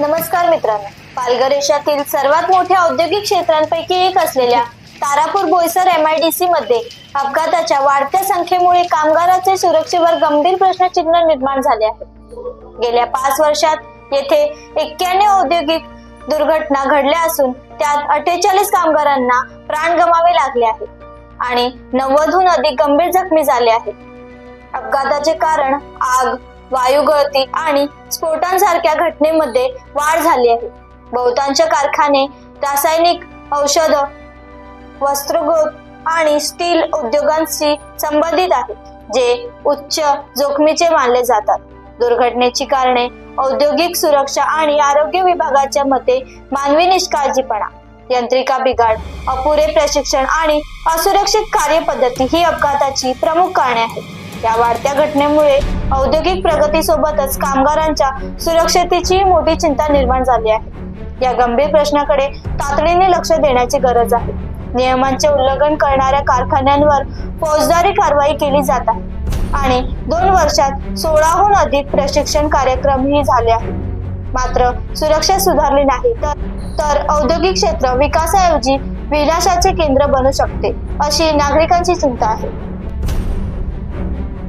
नमस्कार मित्रांनो. पालघर देशातील सर्वात मोठ्या औद्योगिक क्षेत्रांपैकी एक असलेल्या तारापूर बोईसर एमआयडीसी मध्ये अपघाताच्या वाढत्या संख्येमुळे कामगाराचे सुरक्षेवर गंभीर प्रश्नचिन्ह निर्माण झाले आहे. गेल्या पाच वर्षात येथे एक्क्याण्णव औद्योगिक दुर्घटना घडल्या असून त्यात अठ्ठेचाळीस कामगारांना प्राण गमावे लागले आहे आणि नव्वदहून अधिक गंभीर जखमी झाले आहेत. अपघाताचे कारण आग वायू गळती आणि स्फोटांसारख्या घटनेमध्ये वाढ झाली आहे. बहुतांश कारखाने रासायनिक औषध वस्त्रोद्योग आणि स्टील उद्योगांशी संबंधित आहेत जे उच्च जोखमीचे मानले जातात. दुर्घटनेची कारणे औद्योगिक सुरक्षा आणि आरोग्य विभागाच्या मते मानवी निष्काळजीपणा यंत्रिका बिघाड अपुरे प्रशिक्षण आणि असुरक्षित कार्यपद्धती ही अपघाताची प्रमुख कारणे आहेत. या वाढत्या घटनेमुळे औद्योगिक प्रगतीसोबतच कामगारांच्या सुरक्षतेची मोठी चिंता निर्माण झाली आहे. या गंभीर प्रश्नाकडे तातडीने लक्ष देण्याची गरज आहे. नियमांचे उल्लंघन करणाऱ्या कारखान्यांवर फौजदारी कारवाई केली जात आहे. आणि दोन वर्षात सोळाहून अधिक प्रशिक्षण कार्यक्रमही झाले आहेत. मात्र सुरक्षा सुधारली नाही तर तर औद्योगिक क्षेत्र विकासाऐवजी विनाशाचे केंद्र बनू शकते अशी नागरिकांची चिंता आहे.